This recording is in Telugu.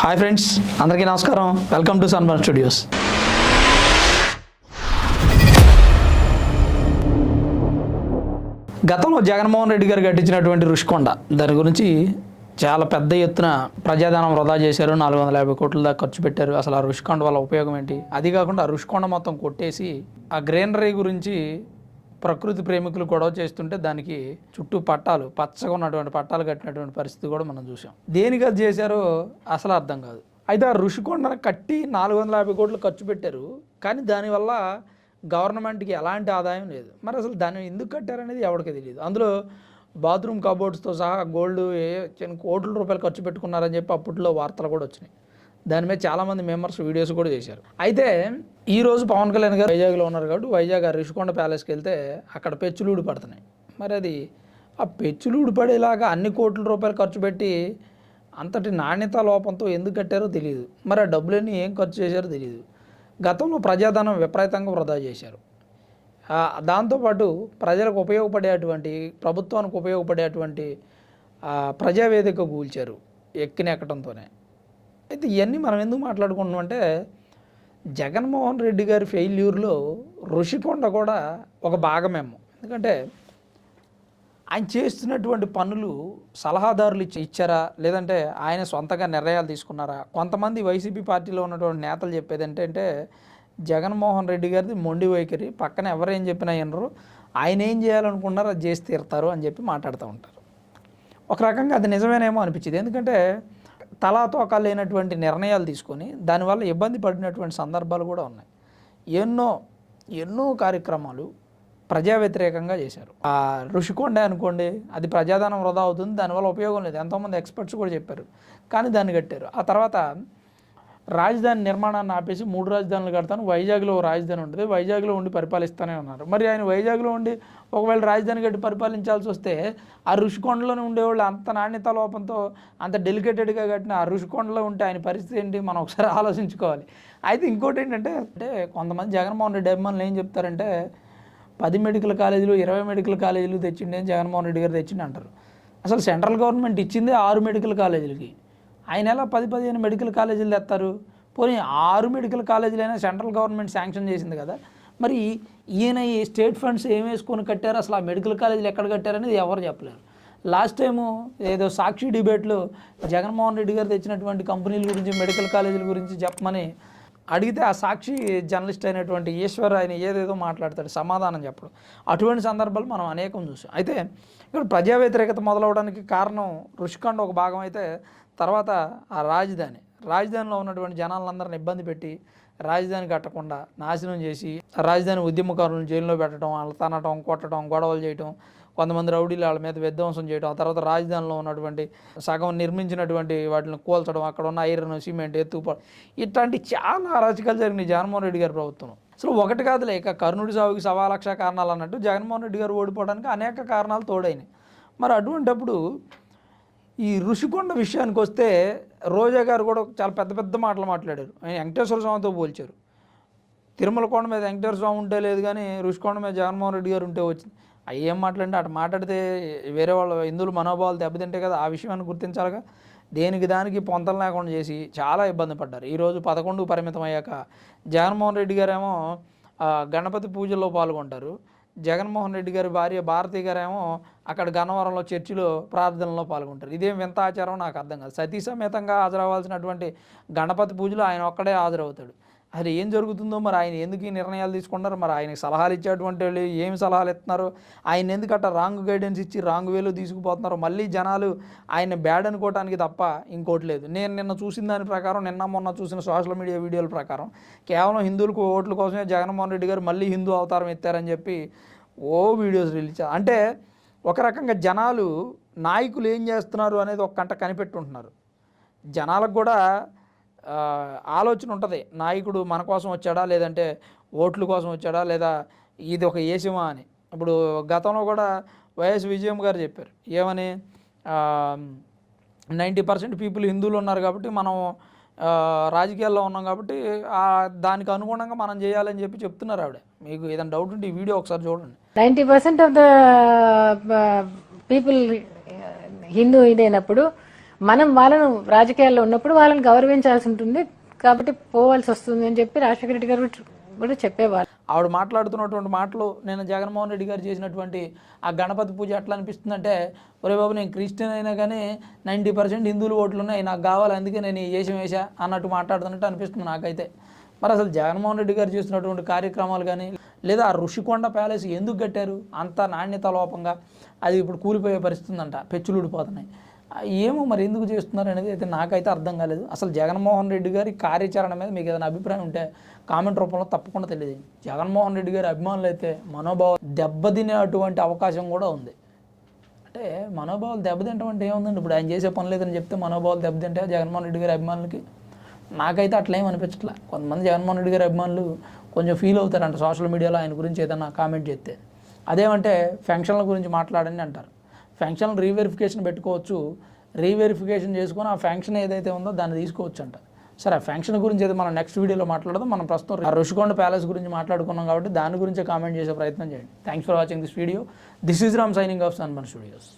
హాయ్ ఫ్రెండ్స్ అందరికీ నమస్కారం. Welcome to Sunburn studios. గతంలో జగన్మోహన్ రెడ్డి గారు కట్టించినటువంటి రుషికొండ దాని గురించి చాలా పెద్ద ఎత్తున ప్రజాధనం వృధా చేశారు. నాలుగు వందల యాభై కోట్ల దాకా ఖర్చు పెట్టారు. అసలు ఆ రుషికొండ వల్ల ఉపయోగం ఏంటి? అది కాకుండా ఆ రుషికొండ మొత్తం కొట్టేసి ఆ గ్రీనరీ గురించి ప్రకృతి ప్రేమికులు గొడవ చేస్తుంటే దానికి చుట్టూ పట్టాలు పచ్చగా ఉన్నటువంటి పట్టాలు కట్టినటువంటి పరిస్థితి కూడా మనం చూసాం దేనికి అది చేశారో అసలు అర్థం కాదు. అయితే ఆ ఋషికొండను కట్టి నాలుగు వందల యాభై కోట్లు ఖర్చు పెట్టారు. కానీ దానివల్ల గవర్నమెంట్కి ఎలాంటి ఆదాయం లేదు. మరి అసలు దాన్ని ఎందుకు కట్టారనేది ఎవరికి తెలియదు. అందులో బాత్రూమ్ కబోర్డ్స్తో సహా గోల్డ్ ఏ కోట్ల రూపాయలు ఖర్చు పెట్టుకున్నారని చెప్పి అప్పట్లో వార్తలు కూడా వచ్చినాయి. దాని మీద చాలామంది మెంబర్స్ వీడియోస్ కూడా చేశారు. అయితే ఈ రోజు పవన్ కళ్యాణ్ గారు వైజాగ్లో ఉన్నారు కాబట్టి వైజాగ్ రిషికొండ ప్యాలెస్కి వెళ్తే అక్కడ పెచ్చులూడు పడుతున్నాయి మరి అది ఆ పెచ్చులూడు పడేలాగా అన్ని కోట్ల రూపాయలు ఖర్చు పెట్టి అంతటి నాణ్యత లోపంతో ఎందుకు కట్టారో తెలియదు మరి ఆ డబ్బులన్నీ ఏం ఖర్చు చేశారో తెలియదు గతంలో ప్రజాధనం విపరీతంగా వృధా చేశారు. దాంతోపాటు ప్రజలకు ఉపయోగపడేటువంటి ప్రభుత్వానికి ఉపయోగపడేటువంటి ప్రజావేదిక కూల్చారు ఎక్కినెక్కడంతోనే అయితే ఇవన్నీ మనం ఎందుకు మాట్లాడుకుంటున్నాం అంటే జగన్మోహన్ రెడ్డి గారి ఫెయిల్యూర్లో ఋషికొండ కూడా ఒక భాగమేమో. ఎందుకంటే ఆయన చేస్తున్నటువంటి పనులు సలహాదారులు ఇచ్చి ఇచ్చారా? లేదంటే ఆయన సొంతంగా నిర్ణయాలు తీసుకున్నారా? కొంతమంది వైసీపీ పార్టీలో ఉన్నటువంటి నేతలు చెప్పేది ఏంటంటే జగన్మోహన్ రెడ్డి గారిది మొండి వైఖరి పక్కన ఎవరేం చెప్పినా వినరు. ఆయన ఏం చేయాలనుకున్నారో అది చేసి తీరుతారు అని చెప్పి మాట్లాడుతూ ఉంటారు. ఒక రకంగా అది నిజమేనేమో అనిపించింది. ఎందుకంటే తలా లేనటువంటి నిర్ణయాలు తీసుకొని దానివల్ల ఇబ్బంది పడినటువంటి సందర్భాలు కూడా ఉన్నాయి. ఎన్నో ఎన్నో కార్యక్రమాలు ప్రజా వ్యతిరేకంగా చేశారు. ఆ ఋషికొండ అనుకోండి అది ప్రజాధనం వృధా అవుతుంది దానివల్ల ఉపయోగం లేదు. ఎంతోమంది ఎక్స్పర్ట్స్ కూడా చెప్పారు. కానీ దాన్ని కట్టారు. ఆ తర్వాత రాజధాని నిర్మాణాన్ని ఆపేసి మూడు రాజధానులు కడతాను. వైజాగ్లో రాజధాని ఉంటుంది. వైజాగ్లో ఉండి పరిపాలిస్తానే ఉన్నారు. మరి ఆయన వైజాగ్లో ఉండి ఒకవేళ రాజధాని కట్టి పరిపాలించాల్సి వస్తే ఆ ఋషికొండలోనే ఉండేవాళ్ళు అంత నాణ్యత లోపంతో అంత డెలికేటెడ్గా కట్టిన ఆ ఋషికొండలో ఉంటే ఆయన పరిస్థితి ఏంటి మనం ఒకసారి ఆలోచించుకోవాలి. అయితే ఇంకోటి ఏంటంటే అంటే కొంతమంది జగన్మోహన్ రెడ్డి అభిమానులు ఏం చెప్తారంటే పది మెడికల్ కాలేజీలు ఇరవై మెడికల్ కాలేజీలు తెచ్చిండే జగన్మోహన్ రెడ్డి గారు తెచ్చిండి అంటారు. అసలు సెంట్రల్ గవర్నమెంట్ ఇచ్చిందే ఆరు మెడికల్ కాలేజీలకి. ఆయన ఎలా పది పదిహేను మెడికల్ కాలేజీలు తెస్తారు? పోనీ ఆరు మెడికల్ కాలేజీలైనా సెంట్రల్ గవర్నమెంట్ శాంక్షన్ చేసింది కదా. మరి ఈయన ఈ స్టేట్ ఫండ్స్ ఏం వేసుకొని కట్టారు? అసలు ఆ మెడికల్ కాలేజీలు ఎక్కడ కట్టారనేది ఎవరు చెప్పలేరు. లాస్ట్ టైము ఏదో సాక్షి డిబేట్లో జగన్మోహన్ రెడ్డి గారు తెచ్చినటువంటి కంపెనీల గురించి మెడికల్ కాలేజీల గురించి చెప్పమని అడిగితే ఆ సాక్షి జర్నలిస్ట్ అయినటువంటి ఈశ్వర్ ఆయన ఏదేదో మాట్లాడతాడు సమాధానం చెప్పడం. అటువంటి సందర్భాలు మనం అనేకం చూసాం. అయితే ఇక్కడ ప్రజా వ్యతిరేకత మొదలవడానికి కారణం రుషికొండ ఒక భాగం అయితే తర్వాత ఆ రాజధాని. రాజధానిలో ఉన్నటువంటి జనాలందరిని ఇబ్బంది పెట్టి రాజధాని కట్టకుండా నాశనం చేసి రాజధాని ఉద్యమకారులను జైల్లో పెట్టడం వాళ్ళు తనటం కొట్టడం గొడవలు చేయటం కొంతమంది రౌడీలు వాళ్ళ మీద విధ్వంసం చేయడం ఆ తర్వాత రాజధానిలో ఉన్నటువంటి సగం నిర్మించినటువంటి వాటిని కూల్చడం అక్కడ ఉన్న ఐరన్ సిమెంట్ ఎత్తుపో ఇట్లాంటి చాలా అరాచకాలు జరిగినాయి జగన్మోహన్ రెడ్డి గారి ప్రభుత్వం. అసలు ఒకటి కాదులే ఇక కర్ణుడి సాగుకి సవా లక్ష కారణాలు అన్నట్టు జగన్మోహన్ రెడ్డి గారు ఓడిపోవడానికి అనేక కారణాలు తోడైనాయి. మరి అటువంటప్పుడు ఈ ఋషికొండ విషయానికి వస్తే రోజా గారు కూడా చాలా పెద్ద పెద్ద మాటలు మాట్లాడారు. ఆయన వెంకటేశ్వర స్వామితో పోల్చారు. తిరుమల కొండ మీద వెంకటేశ్వర స్వామి ఉంటే లేదు కానీ ఋషికొండ మీద జగన్మోహన్ రెడ్డి గారు ఉంటే వచ్చింది. అవి ఏం మాట్లాడితే అటు మాట్లాడితే వేరే వాళ్ళ హిందువుల మనోభావాలు దెబ్బతింటే కదా ఆ విషయాన్ని గుర్తించాలిగా? దేనికి దానికి పొంతలు లేకుండా చేసి చాలా ఇబ్బంది పడ్డారు. ఈరోజు పదకొండు పరిమితం అయ్యాక జగన్మోహన్ రెడ్డి గారేమో గణపతి పూజల్లో పాల్గొంటారు. జగన్మోహన్ రెడ్డి గారి భార్య భారతి గారేమో అక్కడ గన్నవరంలో చర్చిలో ప్రార్థనలో పాల్గొంటారు. ఇదేం వింత ఆచారం నాకు అర్థం కాదు. సతీ సమేతంగా హాజరవ్వాల్సినటువంటి గణపతి పూజలో ఆయన ఒక్కడే హాజరవుతాడు. అది ఏం జరుగుతుందో మరి ఆయన ఎందుకు ఈ నిర్ణయాలు తీసుకున్నారు? మరి ఆయనకి సలహాలు ఇచ్చేటువంటి వాళ్ళు ఏమి సలహాలు ఇస్తున్నారు? ఆయన ఎందుకు అట్లా రాంగ్ గైడెన్స్ ఇచ్చి రాంగ్ వేలో తీసుకుపోతున్నారు? మళ్ళీ జనాలు ఆయన బ్యాడ్ అనుకోవటానికి తప్ప ఇంకోటి లేదు. నేను నిన్న చూసిన దాని ప్రకారం నిన్న మొన్న చూసిన సోషల్ మీడియా వీడియోల ప్రకారం కేవలం హిందువులకు ఓట్ల కోసమే జగన్మోహన్ రెడ్డి గారు మళ్ళీ హిందూ అవతారం ఎత్తారని చెప్పి ఓ వీడియోస్ రిలీజ్ అంటే ఒక రకంగా జనాలు నాయకులు ఏం చేస్తున్నారు అనేది ఒక కంట కనిపెట్టుంటున్నారు. జనాలకు కూడా ఆలోచన ఉంటుంది. నాయకుడు మన కోసం వచ్చాడా? లేదంటే ఓట్ల కోసం వచ్చాడా? లేదా ఇది ఒక ఏసిమా అని. ఇప్పుడు గతంలో కూడా వైఎస్ విజయం గారు చెప్పారు. ఏమని? నైంటీ పర్సెంట్ పీపుల్ హిందువులు ఉన్నారు కాబట్టి మనం రాజకీయాల్లో ఉన్నాం కాబట్టి దానికి అనుగుణంగా మనం చేయాలని చెప్పి చెప్తున్నారు ఆవిడ. మీకు ఏదైనా డౌట్ ఉంటే ఈ వీడియో ఒకసారి చూడండి. Ninety percent of the people Hindu ఇదైనప్పుడు మనం వాళ్ళను రాజకీయాల్లో ఉన్నప్పుడు వాళ్ళని గౌరవించాల్సి ఉంటుంది. కాబట్టి పోవాల్సి వస్తుంది అని చెప్పి రాజశేఖర రెడ్డి గారు కూడా చెప్పేవారు ఆవిడ మాట్లాడుతున్నటువంటి మాటలు నేను జగన్మోహన్ రెడ్డి గారు చేసినటువంటి ఆ గణపతి పూజ ఎట్లా అనిపిస్తుందంటే ఒరే బాబు నేను క్రిస్టియన్ అయినా కానీ నైంటీ పర్సెంట్ హిందువులు ఓట్లు ఉన్నాయి. నాకు కావాలి అందుకే నేను ఈ వేషం వేసా అన్నట్టు మాట్లాడుతున్నట్టు అనిపిస్తుంది నాకైతే. మరి అసలు జగన్మోహన్ రెడ్డి గారు చేసినటువంటి కార్యక్రమాలు కానీ లేదా ఆ ఋషికొండ ప్యాలెస్ ఎందుకు కట్టారు? అంత నాణ్యత లోపంగా అది ఇప్పుడు కూలిపోయే పరిస్థితి ఉందంట పెచ్చులు ఊడిపోతున్నాయి. ఏమో మరి ఎందుకు చేస్తున్నారు అనేది అయితే నాకైతే అర్థం కాలేదు. అసలు జగన్మోహన్ రెడ్డి గారి కార్యాచరణ మీద మీకు ఏదైనా అభిప్రాయం ఉంటే కామెంట్ రూపంలో తప్పకుండా తెలియజేయండి. జగన్మోహన్ రెడ్డి గారి అభిమానులు అయితే మనోభావం దెబ్బతినేటువంటి అవకాశం కూడా ఉంది. అంటే మనోభావాలు దెబ్బతింటాం అంటే ఏముందండి? ఇప్పుడు ఆయన చేసే పని లేదని చెప్తే మనోభావాలు దెబ్బతింటే జగన్మోహన్ రెడ్డి గారి అభిమానులకి నాకైతే అట్లా ఏం అనిపించట్లే. కొంతమంది జగన్మోహన్ రెడ్డి గారి అభిమానులు కొంచెం ఫీల్ అవుతారంట సోషల్ మీడియాలో ఆయన గురించి ఏదైనా కామెంట్ చేస్తే. అదేమంటే ఫంక్షన్ల గురించి మాట్లాడని అంటారు. ఫ్యాంక్షన్ రీవెరిఫికేషన్ పెట్టుకోవచ్చు. రీవెరిఫికేషన్ చేసుకొని ఆ ఫంక్షన్ ఏదైతే ఉందో దాన్ని తీసుకోవచ్చు అంట సరే ఆ ఫంక్షన్ గురించి అయితే మనం నెక్స్ట్ వీడియోలో మాట్లాడదాం. మనం ప్రస్తుతం ఋషికొండ ప్యాలెస్ గురించి మాట్లాడుకున్నాం కాబట్టి దాని గురించే కామెంట్ చేసే ప్రయత్నం చేయండి. Thanks for watching this video this is Ram signing off Sanman studios